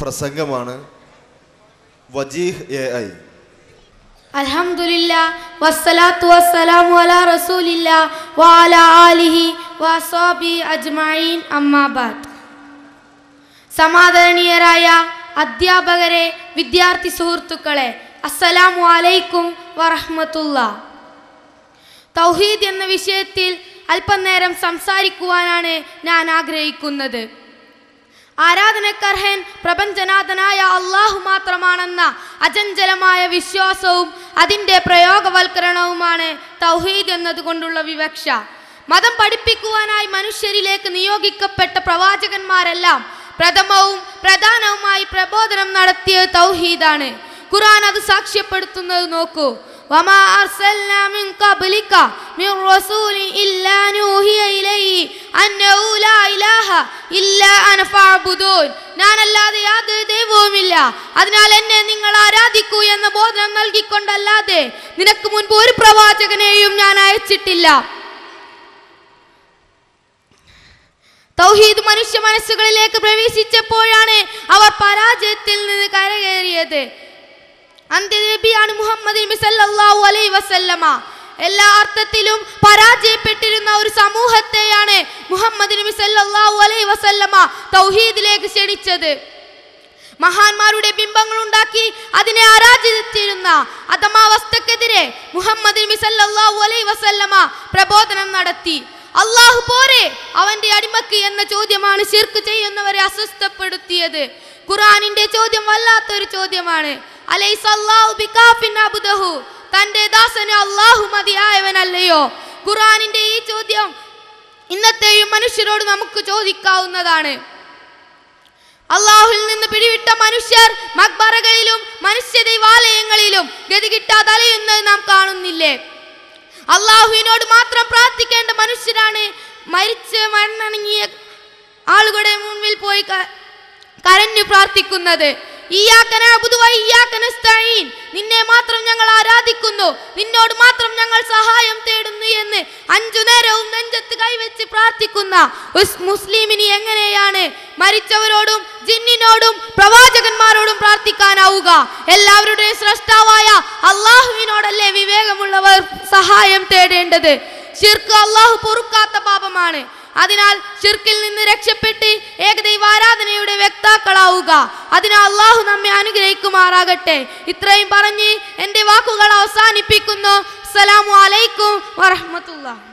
പ്രസംഗമാണ് Wajih A I. അൽഹംദുലില്ലാ വസ്സലാത്തു വസ്സലാമു അലാ റസൂലില്ലാ ആലിഹി അജ്മഈൻ സമാദരണീയരായ അധ്യാപകരെ വിദ്യാർത്ഥി സുഹൃത്തുക്കളെ അസ്സലാമു അലൈക്കും വറഹ്മത്തുള്ളാ. തൗഹീദ് എന്ന വിഷയത്തിൽ അല്പനേരം സംസാരിക്കുവാനാണ് ഞാൻ ആഗ്രഹിക്കുന്നത്. ആരാധനക്കർഹൻ പ്രപഞ്ചനാഥനായ അള്ളാഹു മാത്രമാണെന്ന അചഞ്ചലമായ വിശ്വാസവും അതിന്റെ പ്രയോഗവൽക്കരണവുമാണ് തൗഹീദ് എന്നതുകൊണ്ടുള്ള വിവക്ഷ. മതം പഠിപ്പിക്കുവാനായി മനുഷ്യരിലേക്ക് നിയോഗിക്കപ്പെട്ട പ്രവാചകന്മാരെല്ലാം പ്രഥമവും പ്രധാനവുമായി പ്രബോധനം നടത്തിയ തൗഹീദാണ്. ഖുറാൻ അത് സാക്ഷ്യപ്പെടുത്തുന്നത് നോക്കൂ. ഇലാഹ ഇല്ലാ അന ഫഅബ്ദൂൻ. ഞാനല്ലാതെ യാതൊരു ദൈവവുമില്ല. അതിനാൽ എന്നെ നിങ്ങൾ ആരാധിക്കൂ എന്ന ബോധനം നൽകിക്കൊണ്ടല്ലാതെ നിനക്ക് മുൻപ് ഒരു പ്രവാചകനെയും ഞാൻ അയച്ചിട്ടില്ല. തൗഹീദ് മനുഷ്യ മനസ്സുകളിലേക്ക് പ്രവേശിച്ചപ്പോഴാണ് അവർ പരാജയത്തിൽ നിന്ന് കരകയറിയത്. അന്ത്യനബിയാണ് മുഹമ്മദ് നബി സല്ലല്ലാഹു അലൈഹി വസല്ലമ. എല്ലാ അർത്ഥത്തിലും പരാജയപ്പെട്ടിരുന്ന ഒരു സമൂഹത്തെയാണ് മുഹമ്മദ് നബി സല്ലല്ലാഹു അലൈഹി വസല്ലമ തൗഹീദിലേക്ക് ക്ഷണിച്ചത്. മഹാന്മാരുടെ ബിംബങ്ങൾ ഉണ്ടാക്കി അതിനെ ആരാധിച്ചിരുന്ന അധമാവസ്ഥക്കെതിരെ മുഹമ്മദ് നബി സല്ലല്ലാഹു അലൈഹി വസല്ലമ പ്രബോധനം നടത്തി. അള്ളാഹു പോരെ അവന്റെ അടിമക്ക് എന്ന ചോദ്യമാണ് ശിർക്ക് ചെയ്യുന്നവരെ അസ്വസ്ഥപ്പെടുത്തിയത്. ഖുറാനിന്റെ ചോദ്യം വല്ലാത്തൊരു ചോദ്യമാണ്. അലൈസല്ലാഹു ബികാഫിൻ അബ്ദഹു. തന്റെ ദാസന് അള്ളാഹു മതിയായവനല്ലയോ? ഖുറാനിന്റെ ഈ ചോദ്യം ഇന്നത്തെയും മനുഷ്യരോട് നമുക്ക് ചോദിക്കാവുന്നതാണ്. അള്ളാഹുവിൽ നിന്ന് പിടിവിട്ട മനുഷ്യർ മക്ബറകളിലും മനുഷ്യ ദൈവാലയങ്ങളിലും ഗതികിട്ടാതെ തലയുന്നത് നാം കാണുന്നില്ലേ? അള്ളാഹുവിനോട് മാത്രം പ്രാർത്ഥിക്കേണ്ട മനുഷ്യരാണ് മരിച്ച് മരണങ്ങിയ ആളുകളുടെ മുൻപിൽ പോയി കരഞ്ഞു പ്രാർത്ഥിക്കുന്നത്. നിന്നെ മാത്രം ഞങ്ങൾ ആരാധിക്കുന്നു. നിന്നോട് മാത്രം ഞങ്ങൾ സഹായം തേടുന്നു എന്ന് അഞ്ചു നേരവും നെഞ്ചത്ത് കൈവച്ച് പ്രാർത്ഥിക്കുന്ന മുസ്ലിമിന് എങ്ങനെയാണ് മരിച്ചവരോടും ജിന്നിനോടും പ്രവാചകന്മാരോടും പ്രാർത്ഥിക്കാനാവുക? എല്ലാവരുടെയും സ്രഷ്ടാവായ അള്ളാഹുവിനോടല്ലേ വിവേകമുള്ളവർ സഹായം തേടേണ്ടത്? ശിർക്ക് അള്ളാഹു പൊറുക്കാത്ത പാപമാണ്. അതിനാൽ ശിർക്കിൽ നിന്ന് രക്ഷപ്പെട്ട് ഏകദൈവ ആരാധനയുടെ അതിന് അള്ളാഹു നമ്മെ അനുഗ്രഹിക്കുമാറാകട്ടെ. ഇത്രയും പറഞ്ഞ് എന്റെ വാക്കുകൾ അവസാനിപ്പിക്കുന്നു. അസ്സലാമു അലൈക്കും വറഹ്മത്തുള്ളാഹി.